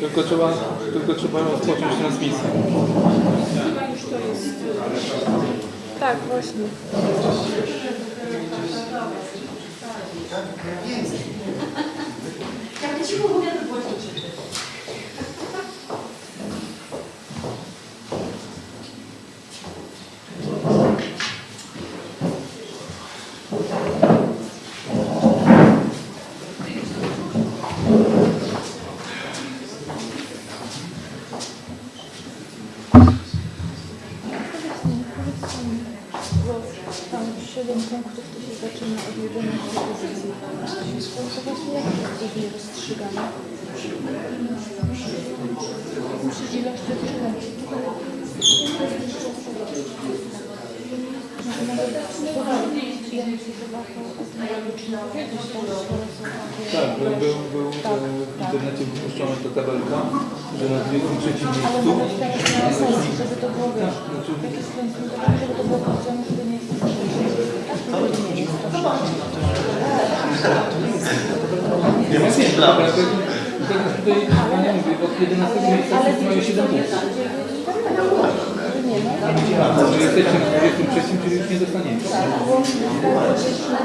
Tylko trzeba, tylko trzeba rozpocząć transmisję. Chyba już to jest. Tak, właśnie. Jak to ci mówię, to było 7 punktów to się zaczyna od 11 pozycji. To właśnie jak to że warto astronomicznie powiedzieć, tak. Tak, był, był, był e, w internecie wypuszczona ta tabelka, że na 23 Ale miejscu nawet teraz miała sens, żeby to było, wiesz, takie skręcone, tak, żeby to było powiedziane, żeby nie to Ja wiem, dobra, to teraz tutaj, ja nie mówię, od 11 miejsca wszyscy mają 7 to jest punktów. ma. Że jesteśmy w 23, czyli już nie dostaniemy.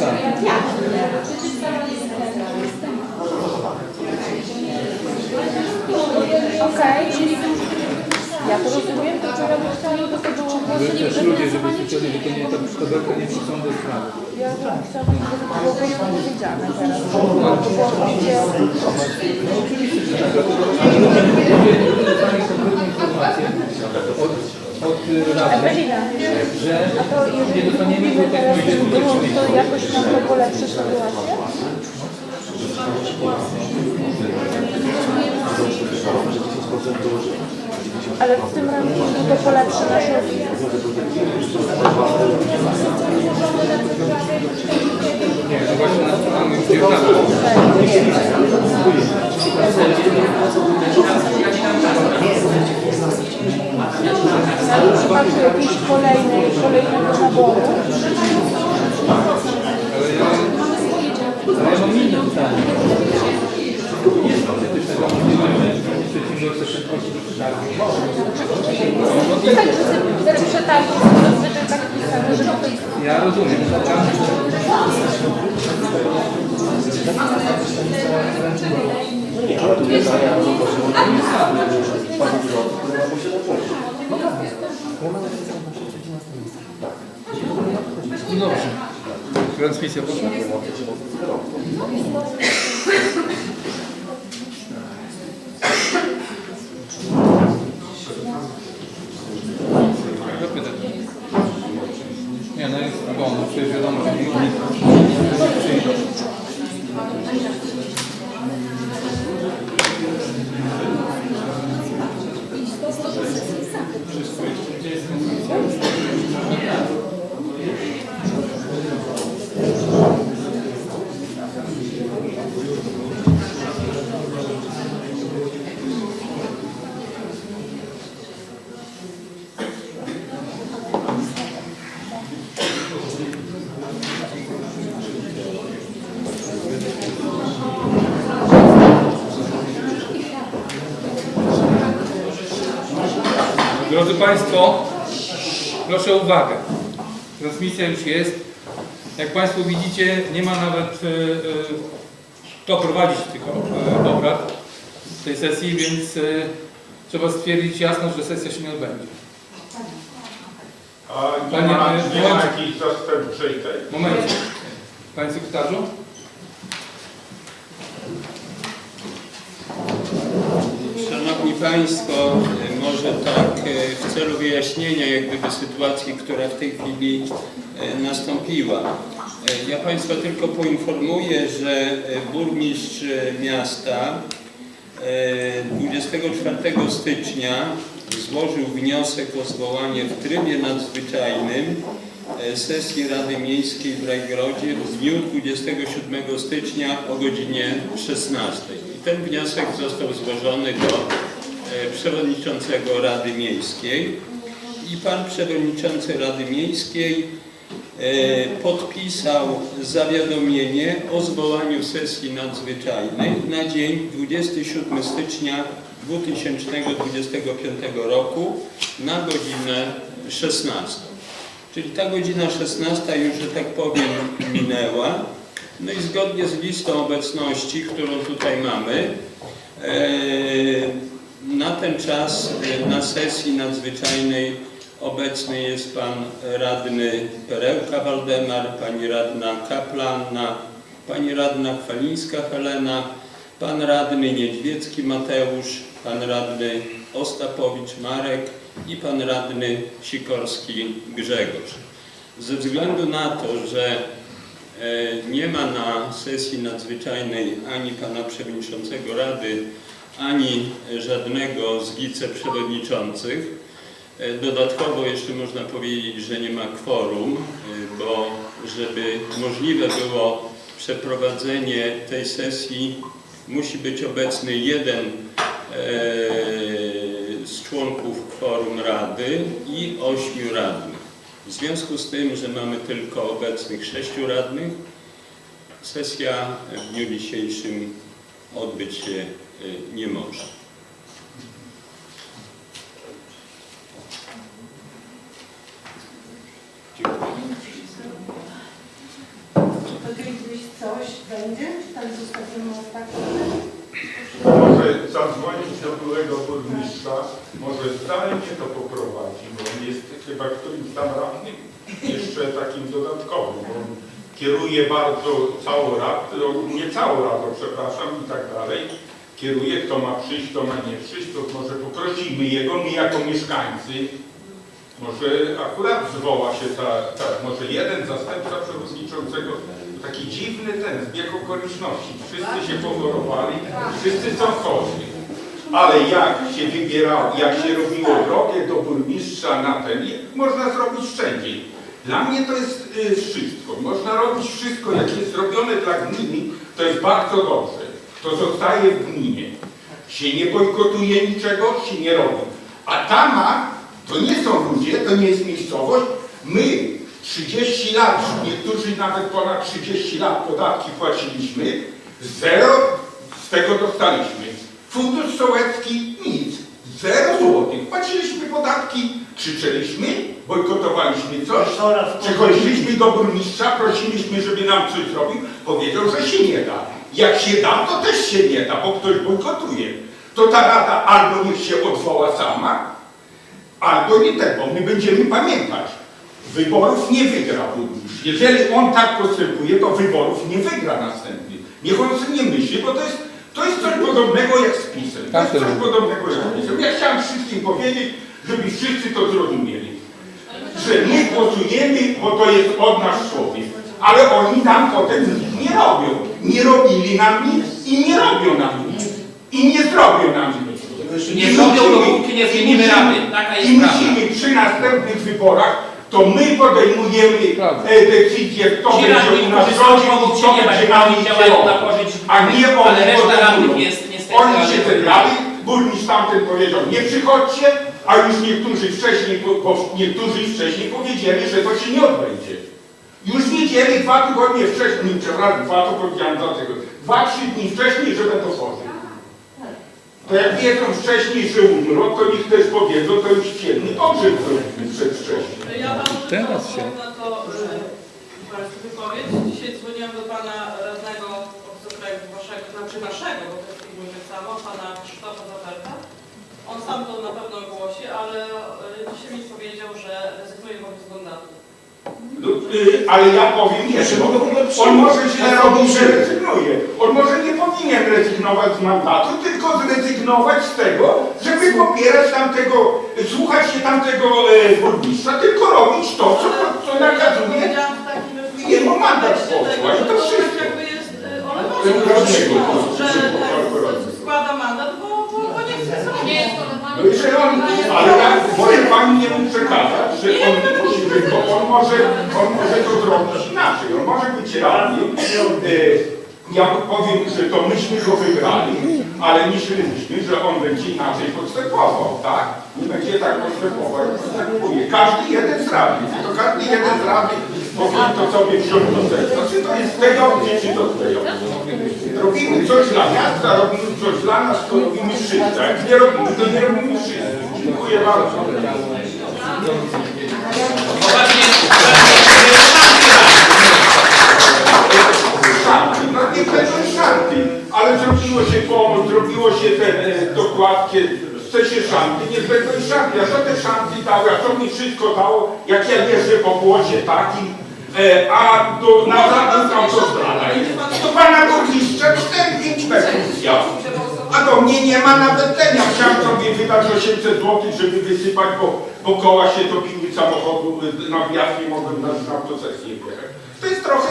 Tak. Okej, czyli ja to rozumiem, to ja bym chciała, żeby to było Żeby też ludzie, żeby słyszeli, że to nie ta tabelka nie do sprawy. Ja chciałabym, żeby to było powiedziane teraz. To oczywiście No oczywiście, że tak, właśnie ludzie, ludzie ludzie dostali konkretną informację od, od Rady, Ewelina, że a to nie jeżeli dostaniemy mówimy tylko teraz tych z górą, to jakoś nam to polepszy sytuację? Ale w tym rankingu to polepszy naszą Nie, to właśnie na mamy pierwszą. w przypadku jakiejś kolejnej, kolejnego naboru. Ale ja, ale ja mam inne pytanie. Tak, te przetargi są zazwyczaj tak pisane, że to Ja rozumiem. No dobrze. Transmisja poszła? Zapytaj. Nie, no jest wolno, przecież wiadomo, że nikt nie przyjdzie. Drodzy Państwo, proszę o uwagę. Transmisja już jest. Jak Państwo widzicie, nie ma nawet e, e, kto prowadzić tylko e, obrad tej sesji, więc trzeba stwierdzić jasno, że sesja się nie odbędzie. A nie Panie, ma, nie ma momencie. jakichś zastępczej tej? Momencie. Panie sekretarzu? Szanowni Państwo, może tak e, w celu wyjaśnienia jak gdyby sytuacji, która w tej chwili e, nastąpiła. E, Ja Państwa tylko poinformuję, że burmistrz miasta e, 24 stycznia złożył wniosek o zwołanie w trybie nadzwyczajnym sesji Rady Miejskiej w Rajgrodzie w dniu 27 stycznia o godzinie 16. I ten wniosek został złożony do przewodniczącego Rady Miejskiej i pan przewodniczący Rady Miejskiej e, podpisał zawiadomienie o zwołaniu sesji nadzwyczajnej na dzień 27 stycznia 2025 roku na godzinę 16. Czyli ta godzina 16 już, że tak powiem, minęła. No i zgodnie z listą obecności, którą tutaj mamy, e, na ten czas na sesji nadzwyczajnej obecny jest pan radny Perełka Waldemar, pani radna Kaplanna, pani radna Kwalińska Helena, pan radny Niedźwiecki Mateusz, pan radny Ostapowicz Marek i pan radny Sikorski Grzegorz. Ze względu na to, że e, nie ma na sesji nadzwyczajnej ani pana przewodniczącego Rady, ani żadnego z wiceprzewodniczących, e, dodatkowo jeszcze można powiedzieć, że nie ma kworum, e, bo żeby możliwe było przeprowadzenie tej sesji, musi być obecny jeden e, z członków kworum Rady i ośmiu radnych. W związku z tym, że mamy tylko obecnych sześciu radnych, sesja w dniu dzisiejszym odbyć się e, nie może. To kiedyś coś będzie? Czy tak zostawimy tak? Może zadzwonić do byłego burmistrza, może zdalnie to poprowadzi, bo on jest chyba którymś tam radnym jeszcze takim dodatkowym, kieruje bardzo całą radę, nie całą radą, przepraszam, i tak dalej. Kieruje, kto ma przyjść, kto ma nie przyjść, to może poprosimy jego, my jako mieszkańcy, może akurat zwoła się ta, ta może jeden zastępca przewodniczącego, taki dziwny ten zbieg okoliczności. Wszyscy się pochorowali, wszyscy są chorzy. Ale jak się wybierało, jak się robiło drogę do burmistrza na ten, można zrobić wszędzie. Dla mnie to jest y, wszystko. Można robić wszystko, jak jest zrobione dla gminy, to jest bardzo dobrze. To zostaje w gminie. Się nie bojkotuje niczego, się nie robi. A tama to nie są ludzie, to nie jest miejscowość. My 30 lat, niektórzy nawet ponad 30 lat podatki płaciliśmy, zero z tego dostaliśmy. Fundusz Sołecki nic, podatki, krzyczeliśmy, bojkotowaliśmy coś, przychodziliśmy do burmistrza, prosiliśmy, żeby nam coś zrobił, powiedział, że się nie da. Jak się da, to też się nie da, bo ktoś bojkotuje. To ta rada albo niech się odwoła sama, albo nie tego. My będziemy pamiętać. Wyborów nie wygra burmistrz. Jeżeli on tak postępuje, to wyborów nie wygra następny. Niech on sobie nie myśli, bo to jest, to jest coś podobnego jak z PiSem. To Tak, jest to coś podobnego jak z PiSem. Ja chciałem wszystkim powiedzieć, żeby wszyscy to zrozumieli. Że my głosujemy, bo to jest od nas człowiek. Ale oni nam potem nic nie robią. Nie robili nam nic i nie robią nam nic. I nie zrobią nam nic. Nie zrobią, dopóki nie zmienimy rady. Taka jest I prawda. musimy przy następnych wyborach, to my podejmujemy e, decyzję, kto Ci będzie radni, u nas którzy rządził kto będzie bać, nami oni działają na kierował. korzyść, A nie oni ale reszta podejmują. radnych jest niestety... Oni się zebrali, burmistrz tamten powiedział, nie przychodźcie, a już niektórzy wcześniej, bo niektórzy wcześniej powiedzieli, że to się nie odbędzie. Już wiedzieli dwa tygodnie wcześniej, przepraszam, dwa to powiedziałem dlatego, dwa, trzy dni wcześniej, że będą chorzy. To jak wiedzą wcześniej, że umrą, to niech też powiedzą, to już ciemny zrobimy przedwcześnie. Ja panu Teraz się. na to Państwa wypowiedź. Dzisiaj dzwoniłam do pana radnego okręgu waszego, znaczy naszego, bo to jest tak samo, pana Krzysztofa Zaperta. On sam to na pewno głosi, ale y, dzisiaj mi powiedział, że rezygnuje wobec mandatu. No, y, ale ja powiem jeszcze, bo on może źle robić, że rezygnuje. On może nie powinien rezygnować z mandatu, tylko zrezygnować z tego, żeby popierać tamtego, słuchać się tamtego e, burmistrza, tylko robić to, co, co Ja nakazuje. Jemu mandat posła, i to to wszystko. jakby jest Dlaczego? olewość, że tak, składa mandat, bo, bo, bo nie chce sobie. No i że on, ale tak, może pani nie mógł przekazać, że on musi być, bo on może, on może to zrobić inaczej. On może być radnym. E, Ja powiem, że to myśmy go wybrali, ale myśleliśmy, że on będzie inaczej postępował, tak? Nie będzie tak postępował, jak postępuje. Każdy jeden z radnych, to każdy jeden z radnych Mogli to sobie wziąć do serca. Czy to jest to z tej opcji. Robimy coś dla miasta, robimy coś dla nas, to robimy wszyscy. Jak nie robimy, to nie robimy wszyscy. Dziękuję bardzo. Szanty, no nie będą szanty, ale zrobiło się pomoc, zrobiło się te dokładki, chce się szanty, nie będą szanty. A co te szanty dały, a co mi wszystko dało, jak ja jeżdżę po błocie takim, e, a do, na zamek autostrada. I Do pana burmistrza 4-5 metrów. A do mnie nie ma nawet ten. Ja chciałem sobie wydać 800 zł, żeby wysypać, bo, bo koła się topiły samochodu y, na wjazd, nie mogłem na, na autosesję jechać. To jest trochę,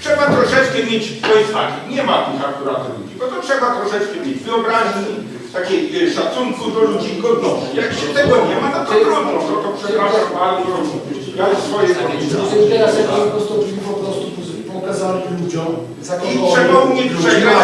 trzeba troszeczkę mieć, to jest tak, nie ma tych akurat ludzi, bo to trzeba troszeczkę mieć wyobraźni, takiej y, szacunku do ludzi, godności. Jak się tego nie ma, no to trudno, no to przepraszam bardzo, ja już swoje powiedziałem. Teraz jak po prostu po prostu pokazali ludziom, za I kogo oni umieć ludzi przegrać